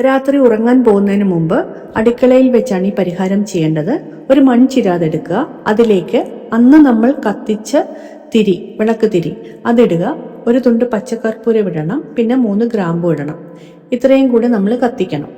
രാത്രി ഉറങ്ങാൻ പോകുന്നതിന് മുമ്പ് അടുക്കളയിൽ വെച്ചാണ് ഈ പരിഹാരം ചെയ്യേണ്ടത്. ഒരു മൺചിരാതെടുക്കുക അതിലേക്ക് അന്ന് നമ്മൾ കത്തിച്ച തിരി വിളക്ക് തിരി അതിടുക. ഒരു തുണ്ട് പച്ചക്കർപ്പൂരം ഇടണം. പിന്നെ മൂന്ന് ഗ്രാമ്പു ഇടണം. ഇത്രയും കൂടെ നമ്മൾ കത്തിക്കണം.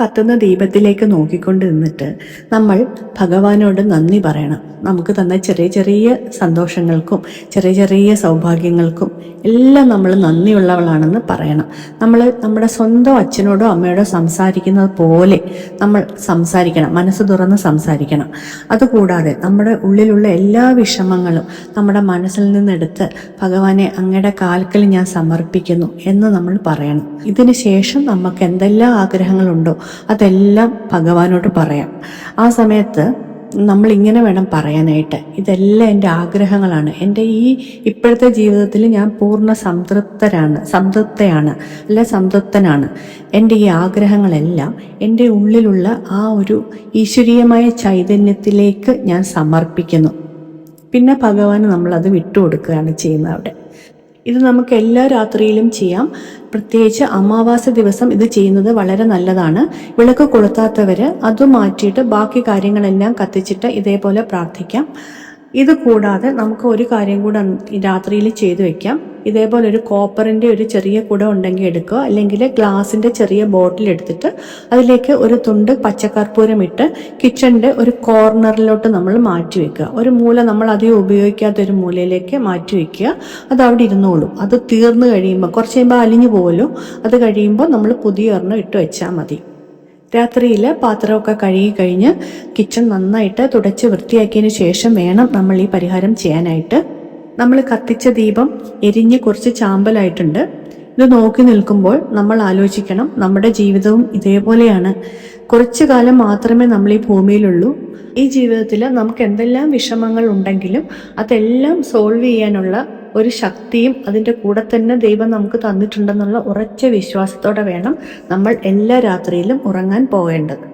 കത്തുന്ന ദീപത്തിലേക്ക് നോക്കിക്കൊണ്ട് നിന്നിട്ട് നമ്മൾ ഭഗവാനോട് നന്ദി പറയണം. നമുക്ക് തന്ന ചെറിയ ചെറിയ സന്തോഷങ്ങൾക്കും ചെറിയ ചെറിയ സൗഭാഗ്യങ്ങൾക്കും എല്ലാം നമ്മൾ നന്ദിയുള്ളവളാണെന്ന് പറയണം. നമ്മൾ നമ്മുടെ സ്വന്തം അച്ഛനോടോ അമ്മയോടോ സംസാരിക്കുന്നത് പോലെ നമ്മൾ സംസാരിക്കണം. മനസ്സ് തുറന്ന് സംസാരിക്കണം. അതുകൂടാതെ നമ്മുടെ ഉള്ളിലുള്ള എല്ലാ വിഷമങ്ങളും നമ്മുടെ മനസ്സിൽ നിന്നെടുത്ത് ഭഗവാനെ അങ്ങയുടെ കാൽക്കൽ ഞാൻ സമർപ്പിക്കുന്നു എന്ന് നമ്മൾ പറയണം. ഇതിന് ശേഷം നമുക്ക് എന്തെല്ലാം ആഗ്രഹങ്ങളുണ്ടോ അതെല്ലാം ഭഗവാനോട് പറയാം. ആ സമയത്ത് നമ്മൾ ഇങ്ങനെ വേണം പറയാനായിട്ട്. ഇതെല്ലാം എന്റെ ആഗ്രഹങ്ങളാണ്. എന്റെ ഈ ഇപ്പോഴത്തെ ജീവിതത്തിൽ ഞാൻ പൂർണ സംതൃപ്തരാണ് സംതൃപ്തയാണ് അല്ല സംതൃപ്തനാണ്. എന്റെ ഈ ആഗ്രഹങ്ങളെല്ലാം എന്റെ ഉള്ളിലുള്ള ആ ഒരു ഈശ്വരീയമായ ചൈതന്യത്തിലേക്ക് ഞാൻ സമർപ്പിക്കുന്നു. പിന്നെ ഭഗവാന് നമ്മളത് വിട്ടുകൊടുക്കുകയാണ് ചെയ്യുന്നത് അവിടെ. ഇത് നമുക്ക് എല്ലാ രാത്രിയിലും ചെയ്യാം. പ്രത്യേകിച്ച് അമാവാസ ദിവസം ഇത് ചെയ്യുന്നത് വളരെ നല്ലതാണ്. വിളക്ക് കൊളുത്താത്തവര് അത് മാറ്റിയിട്ട് ബാക്കി കാര്യങ്ങളെല്ലാം കത്തിച്ചിട്ട് ഇതേപോലെ പ്രാർത്ഥിക്കാം. ഇത് കൂടാതെ നമുക്ക് ഒരു കാര്യം കൂടെ രാത്രിയിൽ ചെയ്തു വെക്കാം. ഇതേപോലെ ഒരു കോപ്പറിന്റെ ഒരു ചെറിയ കുട ഉണ്ടെങ്കിൽ എടുക്കുക. അല്ലെങ്കിൽ ഗ്ലാസിന്റെ ചെറിയ ബോട്ടിൽ എടുത്തിട്ട് അതിലേക്ക് ഒരു തുണ്ട് പച്ചക്കർപ്പൂരം ഇട്ട് കിച്ചണിന്റെ ഒരു കോർണറിലോട്ട് നമ്മൾ മാറ്റി വെക്കുക. ഒരു മൂല നമ്മൾ അധികം ഉപയോഗിക്കാത്ത ഒരു മൂലയിലേക്ക് മാറ്റി വെക്കുക. അത് അവിടെ ഇരുന്നോളും. അത് തീർന്നു കഴിയുമ്പോൾ കുറച്ച് കഴിയുമ്പോൾ അലിഞ്ഞു പോകുമല്ലോ അത് കഴിയുമ്പോൾ നമ്മൾ പുതിയ ഒരെണ്ണം ഇട്ട് വെച്ചാൽ മതി. രാത്രിയിൽ പാത്രമൊക്കെ കഴുകി കഴിഞ്ഞ് കിച്ചൺ നന്നായിട്ട് തുടച്ച് വൃത്തിയാക്കിയതിന് ശേഷം വേണം നമ്മൾ ഈ പരിഹാരം ചെയ്യാനായിട്ട്. നമ്മൾ കത്തിച്ച ദീപം എരിഞ്ഞ് കുറച്ച് ചാമ്പലായിട്ടുണ്ട്. ഇത് നോക്കി നിൽക്കുമ്പോൾ നമ്മൾ ആലോചിക്കണം നമ്മുടെ ജീവിതവും ഇതേപോലെയാണ്. കുറച്ചു കാലം മാത്രമേ നമ്മൾ ഈ ഭൂമിയിലുള്ളൂ. ഈ ജീവിതത്തിൽ നമുക്ക് എന്തെല്ലാം വിഷമങ്ങൾ ഉണ്ടെങ്കിലും അതെല്ലാം സോൾവ് ചെയ്യാനുള്ള ഒരു ശക്തിയും അതിന്റെ കൂടെ തന്നെ ദൈവം നമുക്ക് തന്നിട്ടുണ്ടെന്നുള്ള ഉറച്ച വിശ്വാസത്തോടെ വേണം നമ്മൾ എല്ലാ രാത്രിയിലും ഉറങ്ങാൻ പോകേണ്ടത്.